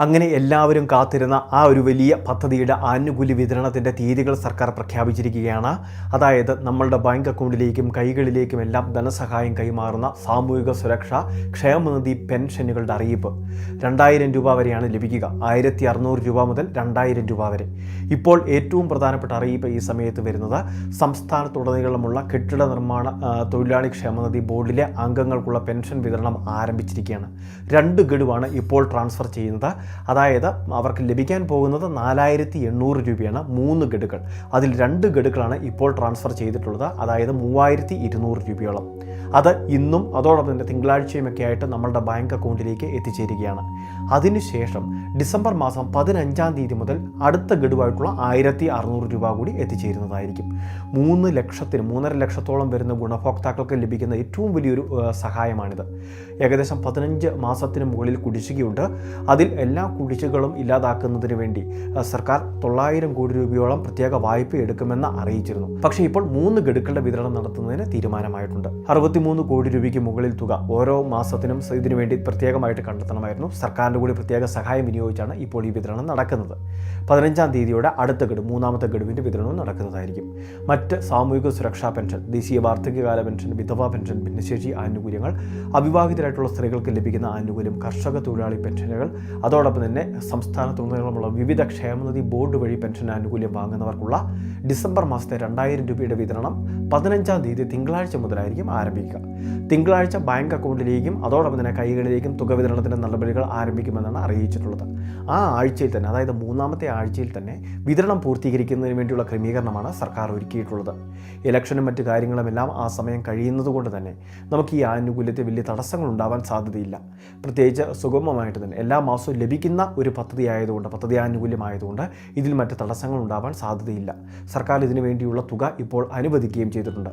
അങ്ങനെ എല്ലാവരും കാത്തിരുന്ന ആ ഒരു വലിയ പദ്ധതിയുടെ ആനുകൂല്യ വിതരണത്തിന്റെ തീയതികൾ സർക്കാർ പ്രഖ്യാപിച്ചിരിക്കുകയാണ്. അതായത് നമ്മളുടെ ബാങ്ക് അക്കൗണ്ടിലേക്കും കൈകളിലേക്കും എല്ലാം ധനസഹായം കൈമാറുന്ന സാമൂഹിക സുരക്ഷ ക്ഷേമനിധി പെൻഷനുകളുടെ അറിയിപ്പ്. രണ്ടായിരം രൂപ വരെയാണ് ലഭിക്കുക. ആയിരത്തി അറുന്നൂറ് രൂപ മുതൽ രണ്ടായിരം രൂപ വരെ. ഇപ്പോൾ ഏറ്റവും പ്രധാനപ്പെട്ട അറിയിപ്പ് ഈ സമയത്ത് വരുന്നത് സംസ്ഥാനത്തുടനീളമുള്ള കെട്ടിട നിർമ്മാണ തൊഴിലാളി ക്ഷേമനിധി ബോർഡിലെ അംഗങ്ങൾക്കുള്ള പെൻഷൻ വിതരണം ആരംഭിച്ചിരിക്കുകയാണ്. രണ്ട് ഗഡുവാണ് ഇപ്പോൾ ട്രാൻസ്ഫർ ചെയ്യുന്നത്. അതായത് അവർക്ക് ലഭിക്കാൻ പോകുന്നത് നാലായിരത്തി എണ്ണൂറ് രൂപയാണ് മൂന്ന് ഗഡുകൾ. അതിൽ രണ്ട് ഗഡുക്കളാണ് ഇപ്പോൾ ട്രാൻസ്ഫർ ചെയ്തിട്ടുള്ളത്. അതായത് മൂവായിരത്തി ഇരുന്നൂറ് രൂപയോളം. അത് ഇന്നും അതോടൊപ്പം തന്നെ തിങ്കളാഴ്ചയുമൊക്കെ ആയിട്ട് നമ്മളുടെ ബാങ്ക് അക്കൗണ്ടിലേക്ക് എത്തിച്ചേരുകയാണ്. അതിനുശേഷം ഡിസംബർ മാസം പതിനഞ്ചാം തീയതി മുതൽ അടുത്ത ഗഡുവായിട്ടുള്ള ആയിരത്തി അറുന്നൂറ് രൂപ കൂടി എത്തിച്ചേരുന്നതായിരിക്കും. മൂന്ന് ലക്ഷത്തിന് മൂന്നര ലക്ഷത്തോളം വരുന്ന ഗുണഭോക്താക്കൾക്ക് ലഭിക്കുന്ന ഏറ്റവും വലിയൊരു സഹായമാണിത്. ഏകദേശം പതിനഞ്ച് മാസത്തിന് മുകളിൽ കുടിശ്ശികയുണ്ട്. അതിൽ എല്ലാ കുടിശ്ശികളും ഇല്ലാതാക്കുന്നതിന് വേണ്ടി സർക്കാർ തൊള്ളായിരം കോടി രൂപയോളം പ്രത്യേക വായ്പ എടുക്കുമെന്ന് അറിയിച്ചിരുന്നു. പക്ഷേ ഇപ്പോൾ മൂന്ന് ഗഡുക്കളുടെ വിതരണം നടത്തുന്നതിന് തീരുമാനമായിട്ടുണ്ട്. അറുപത്തിമൂന്ന് കോടി രൂപയ്ക്ക് മുകളിൽ തുക ഓരോ മാസത്തിനും ഇതിനുവേണ്ടി ഇതിനു വേണ്ടി പ്രത്യേകമായിട്ട് കണ്ടെത്തണമായിരുന്നു. സർക്കാരിന്റെ കൂടി പ്രത്യേക സഹായം വിനിയോഗിച്ചാണ് ഇപ്പോൾ ഈ വിതരണം നടക്കുന്നത്. പതിനഞ്ചാം തീയതിയോടെ അടുത്ത ഗഡു മൂന്നാമത്തെ ഗഡുവിന്റെ വിതരണവും നടക്കുന്നതായിരിക്കും. മറ്റ് സാമൂഹിക സുരക്ഷാ പെൻഷൻ ദേശീയ വാർദ്ധക്യകാല പെൻഷൻ വിധവാ പെൻഷൻ ഭിന്നശേഷി ആനുകൂല്യങ്ങൾ അവിവാഹിതരായിട്ടുള്ള സ്ത്രീകൾക്ക് ലഭിക്കുന്ന ആനുകൂല്യം കർഷക തൊഴിലാളി പെൻഷനുകൾ അതോടൊപ്പം തന്നെ സംസ്ഥാനത്തുടനീളമുള്ള വിവിധ ക്ഷേമനിധി ബോർഡ് വഴി പെൻഷൻ ആനുകൂല്യം വാങ്ങുന്നവർക്കുള്ള ഡിസംബർ മാസത്തെ രണ്ടായിരം രൂപയുടെ വിതരണം പതിനഞ്ചാം തീയതി തിങ്കളാഴ്ച മുതലായിരിക്കും ആരംഭിക്കുക. തിങ്കളാഴ്ച ബാങ്ക് അക്കൗണ്ടിലേക്കും അതോടൊപ്പം തന്നെ കൈകളിലേക്കും തുക വിതരണത്തിന്റെ നടപടികൾ ആരംഭിക്കുമെന്നാണ് അറിയിച്ചിട്ടുള്ളത്. ആ ആഴ്ചയിൽ തന്നെ അതായത് മൂന്നാമത്തെ ആഴ്ചയിൽ തന്നെ വിതരണം പൂർത്തീകരിക്കുന്നതിന് വേണ്ടിയുള്ള ക്രമീകരണമാണ് സർക്കാർ ഒരുക്കിയിട്ടുള്ളത്. ഇലക്ഷനും മറ്റു കാര്യങ്ങളുമെല്ലാം ആ സമയം കഴിയുന്നത് കൊണ്ട് തന്നെ നമുക്ക് ഈ ആനുകൂല്യത്തിൽ വലിയ തടസ്സങ്ങൾ ഉണ്ടാവാൻ സാധ്യതയില്ല. പ്രത്യേകിച്ച് സുഗമമായിട്ട് തന്നെ എല്ലാ മാസവും ലഭിക്കുന്ന ഒരു പദ്ധതി ആയതുകൊണ്ട് പദ്ധതി ആനുകൂല്യമായതുകൊണ്ട് ഇതിൽ മറ്റ് തടസ്സങ്ങൾ ഉണ്ടാവാൻ സാധ്യതയില്ല. സർക്കാർ ഇതിനു വേണ്ടിയുള്ള തുക ഇപ്പോൾ അനുവദിക്കുകയും ചെയ്തിട്ടുണ്ട്.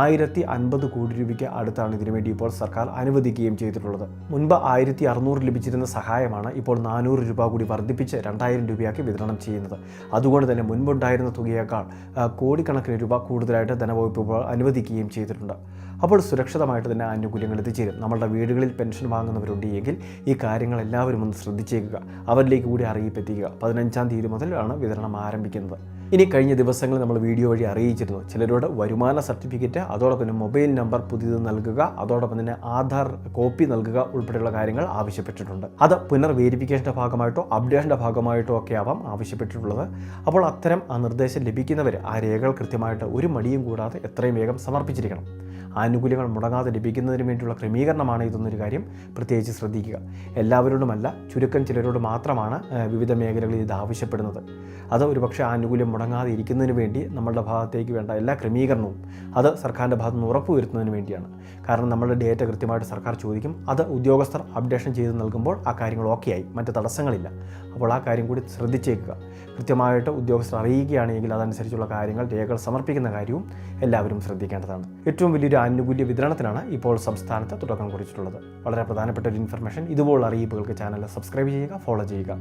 ആയിരത്തി അൻപത് കോടി രൂപയ്ക്ക് അടുത്താണ് ഇതിനുവേണ്ടി ഇപ്പോൾ സർക്കാർ അനുവദിക്കുകയും ചെയ്തിട്ടുള്ളത്. മുൻപ് ആയിരത്തി അറുന്നൂറ് ലഭിച്ചിരുന്ന സഹായമാണ് ഇപ്പോൾ നാനൂറ് രൂപ കൂടി വർദ്ധിപ്പിച്ച് രണ്ടായിരം രൂപയാക്കി വിതരണം ചെയ്യുന്നത്. അതുകൊണ്ട് തന്നെ മുൻപുണ്ടായിരുന്ന തുകയേക്കാൾ കോടിക്കണക്കിന് രൂപ കൂടുതലായിട്ട് ധനവകുപ്പ് അനുവദിക്കുകയും ചെയ്തിട്ടുണ്ട്. അപ്പോൾ സുരക്ഷിതമായിട്ട് തന്നെ ആനുകൂല്യങ്ങൾ എത്തിച്ചേരും. നമ്മളുടെ വീടുകളിൽ പെൻഷൻ വാങ്ങുന്നവരുണ്ട് എങ്കിൽ ഈ കാര്യങ്ങൾ എല്ലാവരും ഒന്ന് ശ്രദ്ധിച്ചേക്കുക. അവരിലേക്ക് കൂടി അറിയിപ്പെത്തിക്കുക. പതിനഞ്ചാം തീയതി മുതലാണ് വിതരണം ആരംഭിക്കുന്നത്. ഇനി കഴിഞ്ഞ ദിവസങ്ങളിൽ നമ്മൾ വീഡിയോ വഴി അറിയിച്ചിരുന്നു. ചിലരോട് വരുമാന സർട്ടിഫിക്കറ്റ് അതോടൊപ്പം തന്നെ മൊബൈൽ നമ്പർ പുതിയത് നൽകുക അതോടൊപ്പം തന്നെ ആധാർ കോപ്പി നൽകുക ഉൾപ്പെടെയുള്ള കാര്യങ്ങൾ ആവശ്യപ്പെട്ടിട്ടുണ്ട്. അത് പുനർ വേരിഫിക്കേഷന്റെ ഭാഗമായിട്ടോ അപ്ഡേഷന്റെ ഭാഗമായിട്ടോ ഒക്കെ ആവാം ആവശ്യപ്പെട്ടിട്ടുള്ളത്. അപ്പോൾ അത്തരം ആ നിർദ്ദേശം ലഭിക്കുന്നവർ ആ രേഖകൾ കൃത്യമായിട്ട് ഒരു മടിയും കൂടാതെ എത്രയും വേഗം സമർപ്പിച്ചിരിക്കണം. ആനുകൂല്യങ്ങൾ മുടങ്ങാതെ ലഭിക്കുന്നതിന് വേണ്ടിയുള്ള ക്രമീകരണമാണ് ഇതെന്നൊരു കാര്യം പ്രത്യേകിച്ച് ശ്രദ്ധിക്കുക. എല്ലാവരോടുമല്ല ചുരുക്കം ചിലരോട് മാത്രമാണ് വിവിധ മേഖലകളിൽ ഇത് ആവശ്യപ്പെടുന്നത്. അത് ഒരുപക്ഷെ ആനുകൂല്യം മുടങ്ങാതെ ഇരിക്കുന്നതിന് വേണ്ടി നമ്മളുടെ ഭാഗത്തേക്ക് വേണ്ട എല്ലാ ക്രമീകരണവും അത് സർക്കാരിന്റെ ഭാഗത്ത് നിന്ന് ഉറപ്പുവരുത്തുന്നതിന് വേണ്ടിയാണ്. കാരണം നമ്മളുടെ ഡേറ്റ കൃത്യമായിട്ട് സർക്കാർ ചോദിക്കും അത് ഉദ്യോഗസ്ഥർ അപ്ഡേഷൻ ചെയ്ത് നൽകുമ്പോൾ ആ കാര്യങ്ങൾ ഓക്കെ ആയി മറ്റ് തടസ്സങ്ങളില്ല. അപ്പോൾ ആ കാര്യം കൂടി ശ്രദ്ധിച്ചേക്കുക. കൃത്യമായിട്ട് ഉദ്യോഗസ്ഥർ അറിയിക്കുകയാണെങ്കിൽ അതനുസരിച്ചുള്ള കാര്യങ്ങൾ രേഖകൾ സമർപ്പിക്കുന്ന കാര്യവും എല്ലാവരും ശ്രദ്ധിക്കേണ്ടതാണ്. ഏറ്റവും വലിയൊരു ആനുകൂല്യ വിതരണത്തിനാണ് ഇപ്പോൾ സംസ്ഥാനത്ത് തുടക്കം കുറിച്ചിട്ടുള്ളത്. വളരെ പ്രധാനപ്പെട്ട ഒരു ഇൻഫർമേഷൻ ഇതുപോലുള്ള അറിയിപ്പുകൾക്ക് ചാനൽ സബ്സ്ക്രൈബ് ചെയ്യുക ഫോളോ ചെയ്യുക.